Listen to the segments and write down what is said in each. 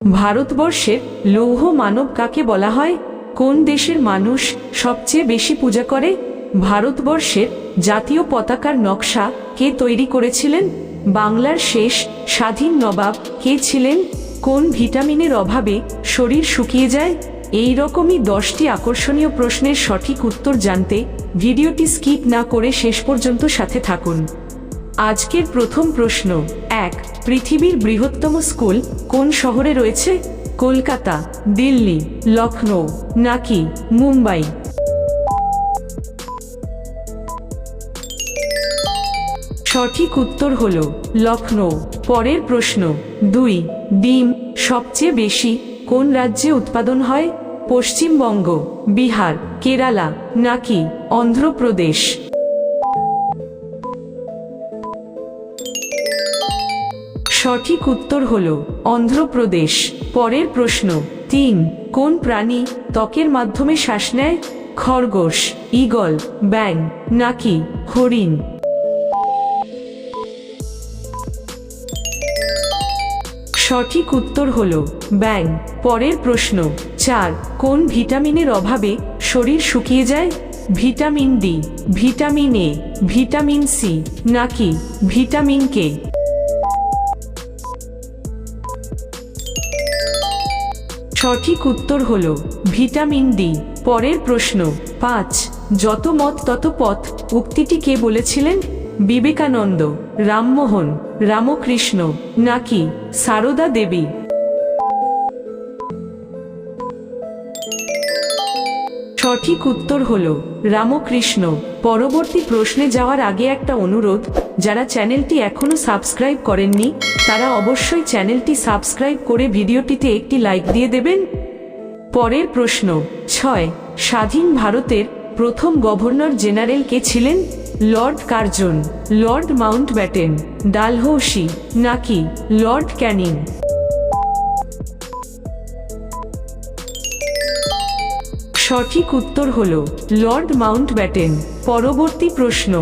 ভারতবর্ষের লৌহ মানব কাকে বলা হয়? কোন দেশের মানুষ সবচেয়ে বেশি পূজা করে? ভারতবর্ষের জাতীয় পতাকার নকশা কে তৈরি করেছিলেন? বাংলার শেষ স্বাধীন নবাব কে ছিলেন? কোন ভিটামিনের অভাবে শরীর শুকিয়ে যায়? এই রকমই দশটি আকর্ষণীয় প্রশ্নের সঠিক উত্তর জানতে ভিডিওটি স্কিপ না করে শেষ পর্যন্ত সাথে থাকুন। আজকের প্রথম প্রশ্ন। এক, পৃথিবীর বৃহত্তম স্কুল কোন শহরে রয়েছে? কলকাতা, দিল্লি, লখনৌ, নাকি মুম্বাই? সঠিক উত্তর হল লখনৌ। পরের প্রশ্ন। দুই, ডিম সবচেয়ে বেশি কোন রাজ্যে উৎপাদন হয়? পশ্চিমবঙ্গ, বিহার, কেরালা, নাকি অন্ধ্রপ্রদেশ? সঠিক উত্তর হল অন্ধ্রপ্রদেশ। পরের প্রশ্ন, তিন, কোন প্রাণী ত্বকের মাধ্যমে শ্বাস নেয়? খরগোশ, ঈগল ব্যাং নাকি হরিণ? সঠিক উত্তর হল ব্যাং পরের প্রশ্ন, চার, কোন ভিটামিনের অভাবে শরীর শুকিয়ে যায়? Vitamin D, vitamin A, vitamin C, নাকি ভিটামিন কে? সঠিক উত্তর হল ভিটামিন ডি। পরের প্রশ্ন, পাঁচ, যত মত তত পথ, উক্তিটি কে বলেছিলেন? বিবেকানন্দ, রামমোহন, রামকৃষ্ণ, নাকি সারদা দেবী? সঠিক উত্তর হল রামকৃষ্ণ। পরবর্তী প্রশ্নে যাওয়ার আগে একটা অনুরোধ যারা চ্যানেলটি এখনও সাবস্ক্রাইব করেননি, তারা অবশ্যই চ্যানেলটি সাবস্ক্রাইব করে ভিডিওটিতে একটি লাইক দিয়ে দেবেন। পরের প্রশ্ন, ছয়, স্বাধীন ভারতের প্রথম গভর্নর জেনারেল কে ছিলেন? Lord Curzon, Lord Mountbatten Dalhousie, নাকি লর্ড ক্যানিং? সঠিক উত্তর হল লর্ড মাউন্ট ব্যাটেন পরবর্তী প্রশ্ন,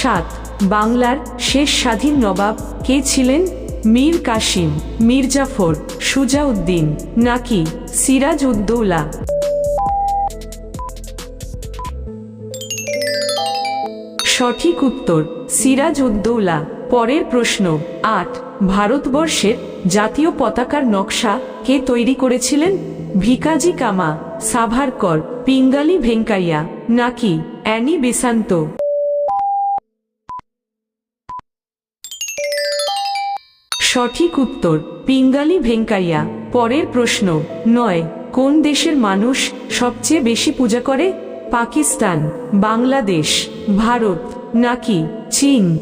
সাত বাংলার শেষ স্বাধীন নবাব কে ছিলেন? মীর কাসিম মির্জাফর সুজাউদ্দিন, নাকি সিরাজ উদ্দৌলা সঠিক উত্তর সিরাজ উদ্দৌলা পরের প্রশ্ন, আট, ভারতবর্ষের জাতীয় পতাকার নকশা কে তৈরি করেছিলেন? ভিকাজি কামা, সাভারকর, পিঙ্গালি ভেঙ্কাইয়া, নাকি অ্যানি বেসান্ত? সঠিক উত্তর, পিঙ্গালি ভেঙ্কাইয়া। পরের প্রশ্ন, নয়, কোন দেশের মানুষ সবচেয়ে বেশি পূজা করে? পাকিস্তান, বাংলাদেশ, ভারত, নাকি চীন?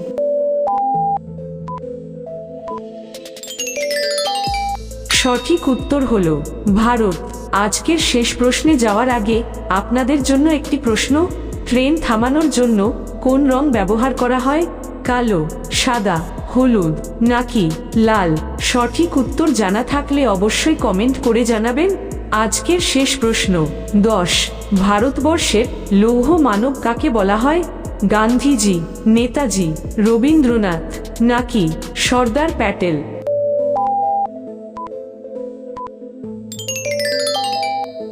সঠিক উত্তর হল, ভারত। আজকের শেষ প্রশ্নে যাওয়ার আগে আপনাদের জন্য একটি প্রশ্ন, ট্রেন থামানোর জন্য কোন রং ব্যবহার করা হয়? কালো, সাদা হলুদ, নাকি লাল? সঠিক উত্তর জানা থাকলে অবশ্যই কমেন্ট করে জানাবেন। আজকের শেষ প্রশ্ন, দশ। ভারতবর্ষের লৌহ মানব কাকে বলা হয়? গান্ধীজি, নেতাজি, রবীন্দ্রনাথ, নাকি সর্দার প্যাটেল?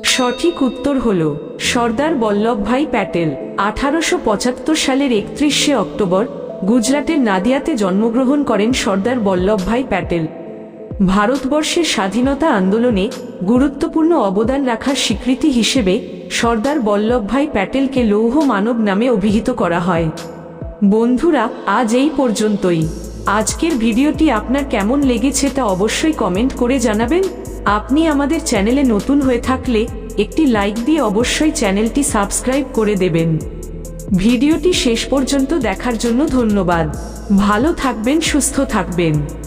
সঠিক উত্তর হল সর্দার বল্লভভাই প্যাটেল। আঠারোশো পঁচাত্তর সালের একত্রিশে অক্টোবর গুজরাটের নাদিয়াতে জন্মগ্রহণ করেন সর্দার বল্লভভাই প্যাটেল। ভারতবর্ষের স্বাধীনতা আন্দোলনে গুরুত্বপূর্ণ অবদান রাখার স্বীকৃতি হিসেবে সর্দার বল্লভভাই প্যাটেলকে লৌহ মানব নামে অভিহিত করা হয়। বন্ধুরা, আজ এই পর্যন্তই। আজকের ভিডিওটি আপনার কেমন লেগেছে তা অবশ্যই কমেন্ট করে জানাবেন। আপনি আমাদের চ্যানেলে নতুন হয়ে থাকলে একটি লাইক দিয়ে অবশ্যই চ্যানেলটি সাবস্ক্রাইব করে দেবেন। ভিডিওটি শেষ পর্যন্ত দেখার জন্য ধন্যবাদ। ভালো থাকবেন সুস্থ থাকবেন।